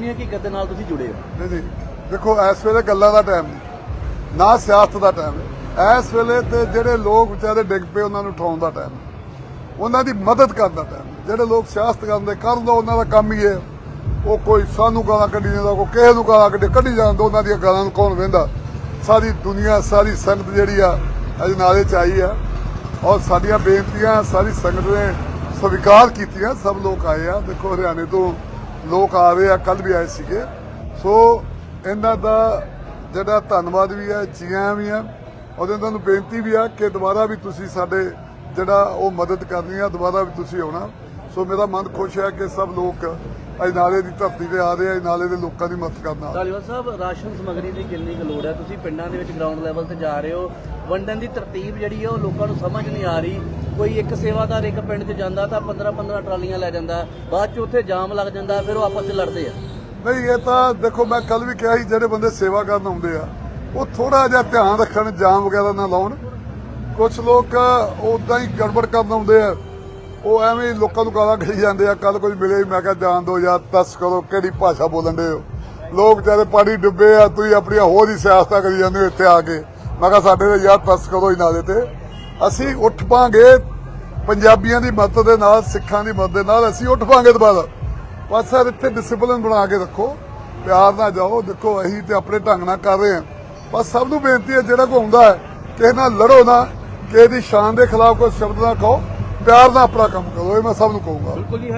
ਕਿੰਨੀ ਹਕੀਕਤ ਦੇ ਨਾਲ ਤੁਸੀਂ ਜੁੜੇ ਹੋ? ਨਹੀਂ ਨਹੀਂ। ਦੇਖੋ, ਇਸ ਵੇਲੇ ਗੱਲਾਂ ਦਾ ਟਾਈਮ ਨਹੀਂ। ਨਾ ਸਿਆਸਤ ਦਾ ਟਾਈਮ ਇਸ ਵੇਲੇ ਤੇ ਜਿਹੜੇ ਲੋਕ ਵਿਚਾਰੇ ਡਿੱਗ ਪਏ, ਉਹਨਾਂ ਨੂੰ ਉਠਾਉਣ ਦਾ ਟਾਈਮ ਉਹਨਾਂ ਦੀ ਮਦਦ ਕਰਨ ਦਾ ਟਾਈਮ ਜਿਹੜੇ ਲੋਕ ਸਿਆਸਤ ਕਰਦੇ ਕਰਨ ਦਾ ਉਹਨਾਂ ਦਾ ਕੰਮ ਹੀ ਹੈ। ਉਹ ਕੋਈ ਸਾਨੂੰ ਗਾਲਾਂ ਕੱਢੀ ਜਾਂਦਾ, ਕੋਈ ਕਿਸੇ ਨੂੰ ਗਾਲਾਂ ਕੱਢੀ ਕੱਢੀ ਜਾਂਦਾ ਉਹਨਾਂ ਦੀਆਂ ਗਾਲਾਂ ਨੂੰ ਕੌਣ ਵੇਂਦਾ? ਸਾਰੀ ਦੁਨੀਆ, ਸਾਰੀ ਸੰਗਤ ਜਿਹੜੀ ਆ, ਅੱਜ ਨਾਲੇ ਚ ਆਈ ਆ। ਔਰ ਸਾਡੀਆਂ ਬੇਨਤੀਆਂ, ਸਾਰੀ ਸੰਗਤ ਨੇ ਸਵੀਕਾਰ ਕੀਤੀਆਂ। ਸਭ ਲੋਕ ਆਏ ਆ। ਦੇਖੋ, ਹਰਿਆਣੇ ਤੋਂ ਲੋਕ ਆ ਰਹੇ ਆ ਕੱਲ ਵੀ ਆਏ ਸੀਗੇ। ਸੋ ਇਹਨਾਂ ਦਾ ਜਿਹੜਾ ਧੰਨਵਾਦ ਵੀ ਹੈ, ਜੀਆਂ ਵੀ ਆ ਔਰ ਇਹਨਾਂ ਨੂੰ ਬੇਨਤੀ ਵੀ ਆ ਕਿ ਦੁਬਾਰਾ ਵੀ ਤੁਸੀਂ ਸਾਡੇ ਜਿਹੜਾ ਉਹ ਮਦਦ ਕਰਨੀ ਆ, ਦੁਬਾਰਾ ਵੀ ਤੁਸੀਂ ਆਉਣਾ। ਸੋ ਮੇਰਾ ਮਨ ਖੁਸ਼ ਹੈ ਕਿ ਸਭ ਲੋਕ ਅੱਜ ਨਾਲੇ ਦੀ ਧਰਤੀ ਤੇ ਆ ਰਹੇ ਨਾਲੇ ਦੇ ਲੋਕਾਂ ਦੀ ਮਦਦ ਕਰਨ ਆ। ਧਾਲੀਵਾਲ ਸਾਹਿਬ ਰਾਸ਼ਨ ਸਮਗਰੀ ਦੀ ਕਿੰਨੀ ਕੁ ਲੋੜ ਹੈ। ਤੁਸੀਂ ਪਿੰਡਾਂ ਦੇ ਵਿੱਚ ਗਰਾਊਂਡ ਲੈਵਲ ਤੇ ਜਾ ਰਹੇ ਹੋ। ਵੰਡਣ ਦੀ ਤਰਤੀਬ ਜਿਹੜੀ ਹੈ ਉਹ ਲੋਕਾਂ ਨੂੰ ਸਮਝ ਨਹੀਂ ਆ ਰਹੀ। ਕੋਈ ਇੱਕ ਸੇਵਾਦਾਰ ਇੱਕ ਪਿੰਡ 'ਚ ਜਾਂਦਾ ਤਾਂ 15 15 ਟਰਾਲੀਆਂ ਲੈ ਜਾਂਦਾ। ਬਾਅਦ 'ਚ ਉੱਥੇ ਜਾਮ ਲੱਗ ਜਾਂਦਾ ਫਿਰ ਉਹ ਆਪਸ 'ਚ ਲੜਦੇ ਆ। ਨਹੀਂ ਇਹ ਤਾਂ ਦੇਖੋ ਮੈਂ ਕੱਲ ਵੀ ਕਿਹਾ ਸੀ ਜਿਹੜੇ ਬੰਦੇ ਸੇਵਾ ਕਰਨ ਆਉਂਦੇ ਆ ਉਹ ਥੋੜਾ ਜਿਹਾ ਧਿਆਨ ਰੱਖਣ ਜਾਮ ਵਗੈਰਾ ਨਾ ਲਾਉਣ। ਕੁਝ ਲੋਕ ਉਦਾਂ ਹੀ ਗੜਬੜ ਕਰਨ ਆਉਂਦੇ ਆ। ਉਹ ਐਵੇਂ ਲੋਕਾਂ ਨੂੰ ਗਾਲਾਂ ਕੱਢੀ ਜਾਂਦੇ ਆ ਕੱਲ ਕੋਈ ਮਿਲੇ, ਮੈਂ ਕਿਹਾ ਜਾਣ ਦੋ ਯਾਰ, ਤਸ ਕਰੋ, ਕਿਹੜੀ ਭਾਸ਼ਾ ਬੋਲਣ ਦੇ ਹੋ? ਲੋਕ ਵਿਚਾਰੇ ਪਾਣੀ ਡੁੱਬੇ ਆ, ਤੁਸੀਂ ਆਪਣੀਆਂ ਹੋਰ ਹੀ ਸਿਆਸਤਾਂ ਕਰੀ ਜਾਂਦੇ ਹੋ ਇੱਥੇ ਆ ਕੇ। ਮੈਂ ਕਿਹਾ ਸਾਡੇ ਤੇ ਯਾਰ ਤਸ ਕਰੋ ਹੀ ਨਾਲੇ ਤੇ। ਅਸੀਂ ਉੱਠ ਪਾਂਗੇ, ਪੰਜਾਬੀਆਂ ਦੀ ਮਦਦ ਦੇ ਨਾਲ, ਸਿੱਖਾਂ ਦੀ ਮਦਦ ਦੇ ਨਾਲ ਅਸੀਂ ਉੱਠ ਪਾਂਗੇ ਦੁਬਾਰਾ। ਬਸ ਸਰ, ਇੱਥੇ ਡਿਸਪਲਿਨ ਬਣਾ ਕੇ ਰੱਖੋ। ਪਿਆਰ ਨਾਲ ਜਾਓ, ਦੇਖੋ ਅਸੀਂ ਤੇ ਆਪਣੇ ਢੰਗ ਨਾਲ ਕਰ ਰਹੇ ਹਾਂ। ਬਸ ਸਭ ਨੂੰ ਬੇਨਤੀ ਹੈ, ਜਿਹੜਾ ਕੋ ਆਉਂਦਾ ਹੈ, ਕਿਸੇ ਨਾਲ ਲੜੋ ਨਾ, ਕਿਸੇ ਦੀ ਸ਼ਾਨ ਦੇ ਖਿਲਾਫ ਕੋਈ ਸ਼ਬਦ ਨਾ ਕਹੋ। ਪਿਆਰ ਨਾਲ ਆਪਣਾ ਕੰਮ ਕਰੋ ਇਹ ਮੈਂ ਸਭ ਨੂੰ ਕਹੂੰਗਾ। ਬਿਲਕੁਲ ਜੀ